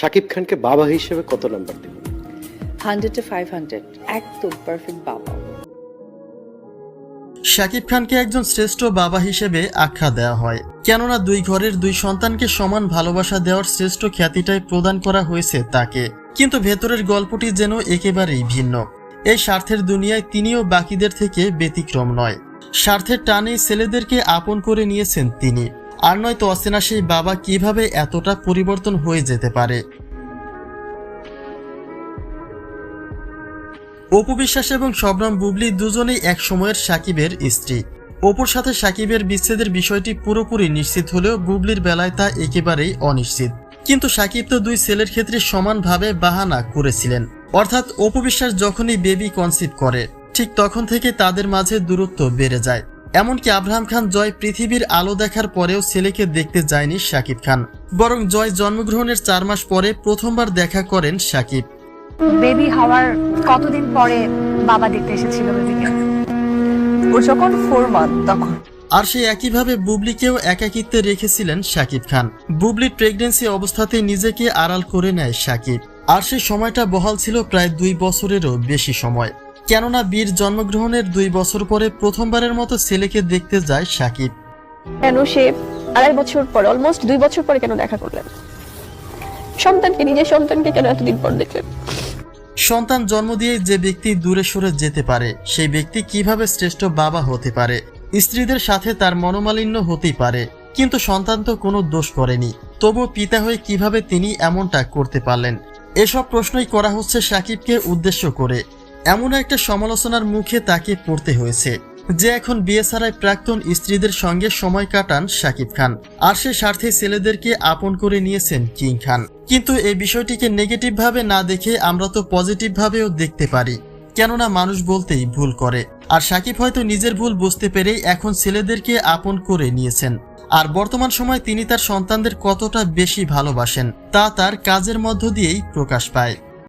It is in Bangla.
শাকিব খানকে বাবা হিসেবে কত নাম্বার দেবেন হান্ড্রেড টু ফাইভ হান্ড্রেড একদম পারফেক্ট বাবা। শাকিব খানকে একজন শ্রেষ্ঠ বাবা হিসেবে আখ্যা দেওয়া হয়। কেননা দুই ঘরের দুই সন্তানকে সমান ভালোবাসা দেওয়ার শ্রেষ্ঠ খ্যাতিটাই প্রদান করা হয়েছে তাকে। কিন্তু ভেতরের গল্পটি যেন একেবারেই ভিন্ন। এই স্বার্থের দুনিয়ায় তিনিও বাকিদের থেকে ব্যতিক্রম নয়। স্বার্থের টানে ছেলেদেরকে আপন করে নিয়েছেন তিনি। আর নয়তো অচেনা সেই বাবা কীভাবে এতটা পরিবর্তন হয়ে যেতে পারে? অপু বিশ্বাস এবং শবনম বুবলি দুজনেই এক সময়ের সাকিবের স্ত্রী। অপুর সাথে সাকিবের বিচ্ছেদের বিষয়টি পুরোপুরি নিশ্চিত হলেও বুবলির বেলায় তা একেবারেই অনিশ্চিত। কিন্তু সাকিব তো দুই ছেলের ক্ষেত্রে সমানভাবে বাহানা করেছিলেন। অর্থাৎ অপু বিশ্বাস যখনই বেবি কনসিভ করে, ঠিক তখন থেকে তাদের মাঝে দূরত্ব বেড়ে যায়। এমনকি আব্রাহাম খান জয় পৃথিবীর আলো দেখার পরেও ছেলেকে দেখতে যায়নি সাকিব খান। বরং জয় জন্মগ্রহণের চার মাস পরে প্রথমবার দেখা করেন সাকিব বেবি হওয়ার কতদিন পরে বাবা দেখতে এসেছিল বেবিকে? ও যখন ফোর মান্থ তখন। আর সেই একইভাবে বুবলিকেও একাকিত্বে রেখেছিলেন শাকিব খান। বুবলির প্রেগনেন্সি অবস্থাতে নিজেকে আড়াল করে নেয় শাকিব। আর সেই সময়টা বহাল ছিল প্রায় দুই বছরেরও বেশি সময়। কেননা বীর জন্মগ্রহণের দুই বছর পরে প্রথমবারের মতো ছেলেকে দেখতে যায় শাকিব কেন সে আড়াই বছর পরে অলমোস্ট দুই বছর পরে কেন দেখা করলেন? সন্তানকে নিজের সন্তানকে কেন এতদিন পর দেখলেন? সন্তান জন্ম দিয়ে যে ব্যক্তি দূরে সরে যেতে পারে সেই ব্যক্তি কীভাবে শ্রেষ্ঠ বাবা হতে পারে? স্ত্রীদের সাথে তার মনোমালিন্য হতেই পারে কিন্তু সন্তান তো কোনো দোষ করেনি। তবু পিতা হয়ে কীভাবে তিনি এমনটা করতে পারলেন? এসব প্রশ্নই করা হচ্ছে সাকিবকে উদ্দেশ্য করে। এমন একটা সমালোচনার মুখে তাকে পড়তে হয়েছে, যে এখন ছাড়াই প্রাক্তন স্ত্রীদের সঙ্গে সময় কাটান শাকিব খান, আর সে স্বার্থে ছেলেদেরকে আপন করে নিয়েছেন কিং খান। কিন্তু এই বিষয়টিকে নেগেটিভ ভাবে না দেখে আমরা তো পজিটিভ ভাবেও দেখতে পারি, কেননা মানুষ বলতেই ভুল করে, আর সাকিব হয়তো নিজের ভুল বুঝতে পেরেই এখন ছেলেদেরকে আপন করে নিয়েছেন। আর বর্তমান সময় তিনি তার সন্তানদের কতটা বেশি ভালোবাসেন, তা তার কাজের মধ্য দিয়েই প্রকাশ পায়।